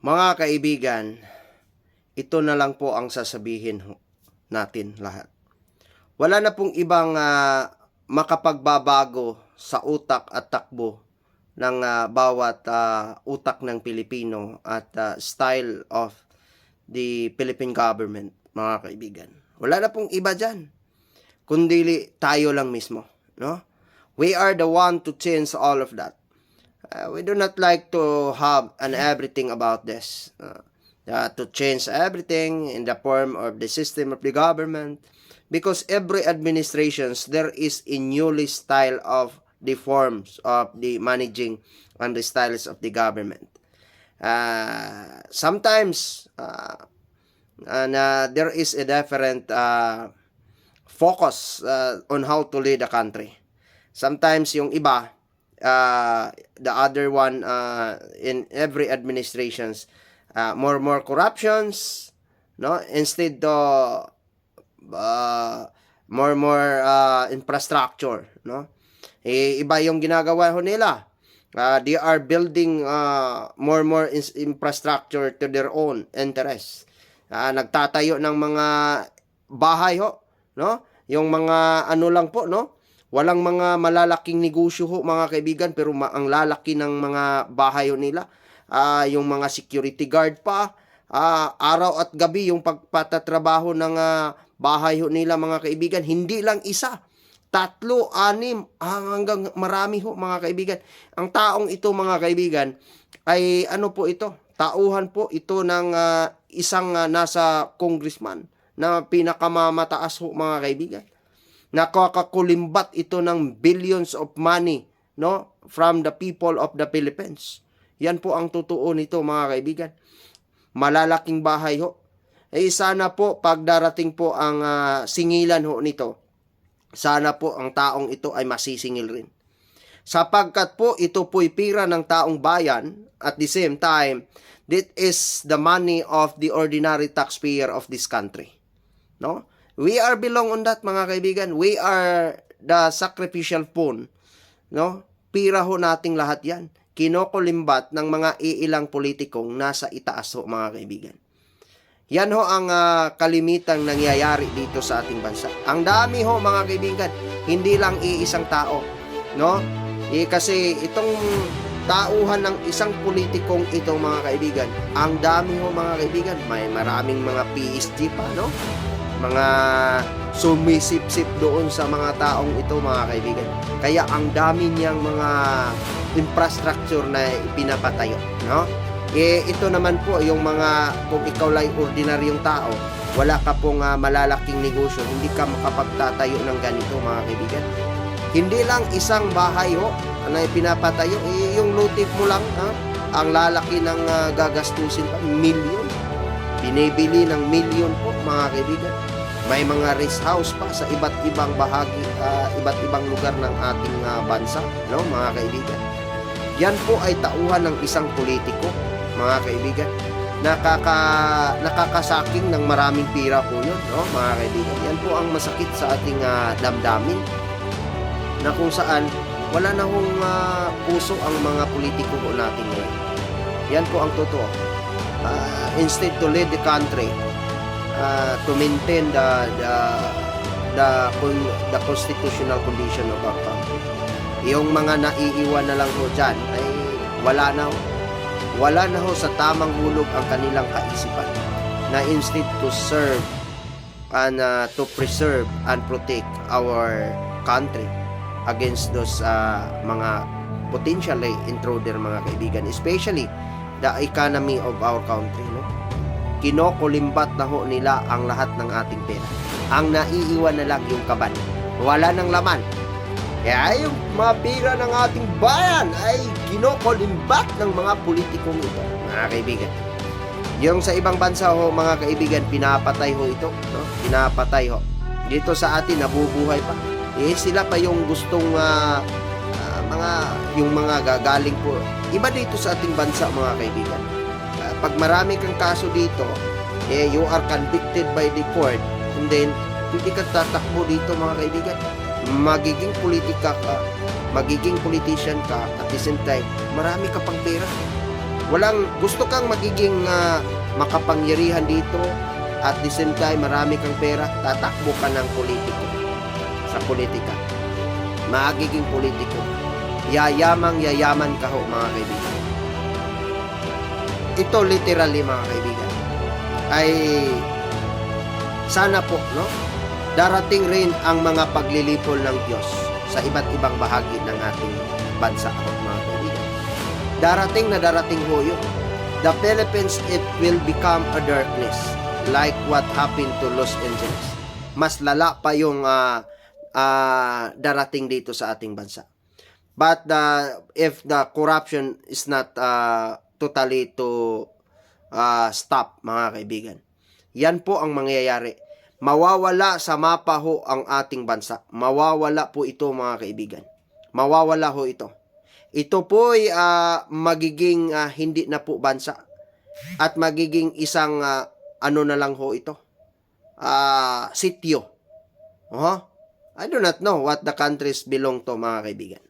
Mga kaibigan, ito na lang po ang sasabihin natin lahat. Wala na pong ibang ah, makapagbabago sa utak at takbo ng ah, bawat ah, utak ng Pilipino at ah, style of the Philippine government, mga kaibigan. Wala na pong iba dyan, kundi tayo lang mismo. No? We are the one to change all of that. Uh, we do not like to have an everything about this. Uh, uh, to change everything in the form of the system of the government because every administrations there is a newly style of the forms of the managing and the styles of the government. Uh, sometimes uh, and uh, there is a different uh, focus uh, on how to lead the country. Sometimes yung iba uh, the other one uh, in every administrations uh, more more corruptions no? Instead to uh, more more uh, infrastructure no? Eh, iba yung ginagawa ho nila. Uh, they are building uh, more more in- infrastructure to their own interest. Uh, nagtatayo ng mga bahay ho no? Yung mga ano lang po no Walang mga malalaking negosyo ho mga kaibigan pero ma- ang lalaki ng mga bahay ho nila. Ah, yung mga security guard pa, ah, araw at gabi yung pagpatatrabaho ng ah, bahay ho nila mga kaibigan. Hindi lang isa, tatlo, anim, hanggang marami ho mga kaibigan. Ang taong ito mga kaibigan ay ano po ito? Tauhan po ito ng ah, isang ah, nasa congressman na pinakamamataas ho mga kaibigan nakakakulimbat ito ng billions of money no from the people of the Philippines. Yan po ang totoo nito mga kaibigan. Malalaking bahay ho. Eh sana po pagdarating po ang ah, singilan ho nito, sana po ang taong ito ay masisingil rin. Sapagkat po ito po'y pira ng taong bayan at the same time, this is the money of the ordinary taxpayer of this country. No? We are belong on that mga kaibigan. We are the sacrificial fund. No? Pira ho nating lahat yan. Kinokolimbat ng mga iilang politikong nasa itaas ho mga kaibigan. Yan ho ang ah, kalimitang nangyayari dito sa ating bansa. Ang dami ho mga kaibigan, hindi lang iisang tao, no? Eh, kasi itong tauhan ng isang politikong ito mga kaibigan, ang dami ho mga kaibigan, may maraming mga PSG pa, no? Mga sumisip-sip doon sa mga taong ito mga kaibigan. Kaya ang dami niyang mga infrastructure na ipinapatayo, no? Eh, ito naman po, yung mga, kung ikaw lang ordinaryong tao, wala ka pong ah, malalaking negosyo, hindi ka makapagtatayo ng ganito, mga kaibigan. Hindi lang isang bahay ho, na pinapatayo, eh, yung lotif mo lang, ha? ang lalaki ng ah, gagastusin pa, milyon. Binibili ng milyon po, mga kaibigan. May mga rest house pa sa iba't ibang bahagi, ah, iba't ibang lugar ng ating ah, bansa, no, mga kaibigan. Yan po ay tauhan ng isang politiko, mga kaibigan. Nakaka nakakasaking ng maraming pira po 'yun, no, mga kaibigan. Yan po ang masakit sa ating ah, damdamin na kung saan wala na hong ah, puso ang mga politiko po natin ngayon. Yan po ang totoo. Ah, instead to lead the country uh, to maintain the the the, the constitutional condition of our country. Yung mga naiiwan na lang ho dyan ay wala na ho. Wala na ho sa tamang hulog ang kanilang kaisipan na instead to serve and uh, to preserve and protect our country against those uh, mga potentially intruder mga kaibigan especially the economy of our country no kinokulimbat na ho nila ang lahat ng ating pera. Ang naiiwan na lang yung kaban. Wala nang laman. Kaya yung mga pera ng ating bayan ay kinokulimbat ng mga politikong ito, mga kaibigan. Yung sa ibang bansa ho, mga kaibigan, pinapatay ho ito. No? Pinapatay ho. Dito sa atin, nabubuhay pa. Eh, sila pa yung gustong ah, ah, mga, yung mga gagaling po. Iba dito sa ating bansa, mga kaibigan Uh, pag marami kang kaso dito, eh, you are convicted by the court, and then, hindi ka tatakbo dito mga kaibigan. Magiging politika ka, magiging politician ka, at the same time, marami ka pang pera. Walang gusto kang magiging ah, makapangyarihan dito at the same time marami kang pera, tatakbo ka ng politiko sa politika. Magiging politiko. Yayamang yayaman ka ho mga kaibigan. Ito literally mga kaibigan ay sana po no darating rin ang mga paglilipol ng Diyos sa iba't ibang bahagi ng ating bansa ho mga kaibigan. Darating na darating ho yun. The Philippines, it will become a darkness like what happened to Los Angeles. Mas lala pa yung ah, ah, darating dito sa ating bansa. But the if the corruption is not ah, totally to ah, stop, mga kaibigan, yan po ang mangyayari. Mawawala sa mapa ho ang ating bansa. Mawawala po ito, mga kaibigan. Mawawala ho ito. Ito po ay ah, magiging ah, hindi na po bansa at magiging isang ah, ano na lang ho ito. Ah, sityo. Oh, I do not know what the countries belong to mga kaibigan.